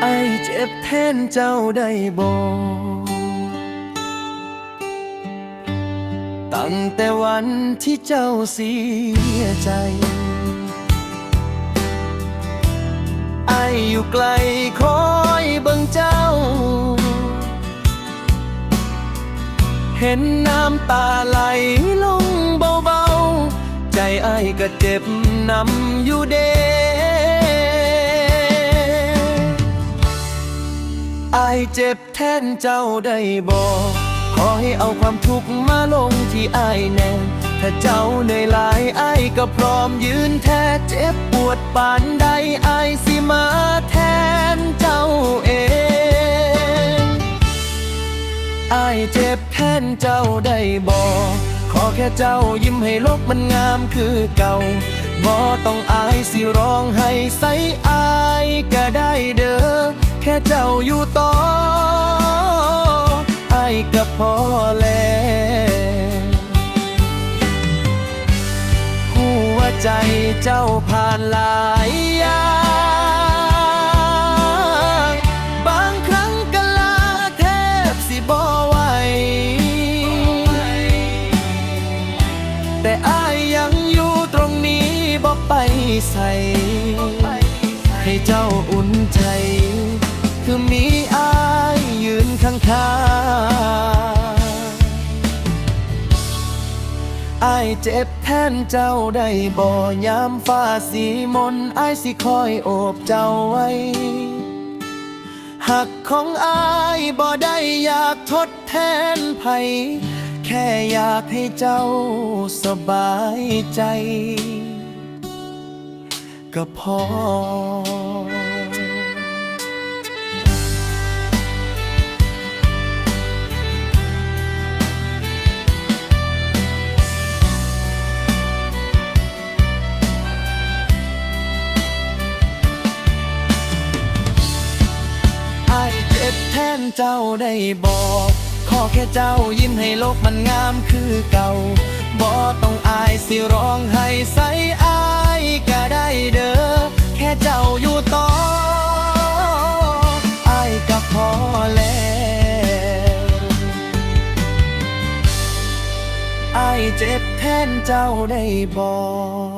ไอเจ็บแทนเจ้าได้บ่ตั้งแต่วันที่เจ้าเสียใจ ไออยู่ไกลคอยบิ่งเจ้า เห็นน้ำตาไหลลงเบาๆ ใจไอก็เจ็บนำอยู่เด้ เจ็บแทนเจ้าได้บอกขอให้เอาความทุกข์มาลงที่ไอ้ายแน่ถ้าเจ้าเหนื่อยหลายไอ้ายก็พร้อมยืนแท้เจ็บปวดปานใดไอ้ายสิมาแทนเจ้าเองอายเจ็บแทนเจ้าได้บอกขอแค่เจ้ายิ้มให้โลกมันงามคือเก่าบ่ต้องอายสิร้องให้ใส่อายก็ได้เด้อแค่เจ้าอยู่ พอแล้วหัวใจเจ้าผ่านหลายอย่างบางครั้งก็ลาแทบสิบ่ไหวแต่อายยังอยู่ตรงนี้บ่ไปใส่ให้เจ้าอุ่นใจ คือมีอายยืนข้าง อายเจ็บแทนเจ้าได้บ่ยามฟ้าสีมนอายสิคอยโอบเจ้าไว้หักของอายบ่ได้อยากทดแทนไผแค่อยากให้เจ้าสบายใจ ก็พอ เจ้าได้บอก ขอแค่เจ้ายิ้มให้โลกมันงามคือเก่าบ่ต้องอายสิร้องให้ใสอายก็ได้เด้อแค่เจ้าอยู่ต่ออายก็พอแล้วอายเจ็บแทนเจ้าได้บอก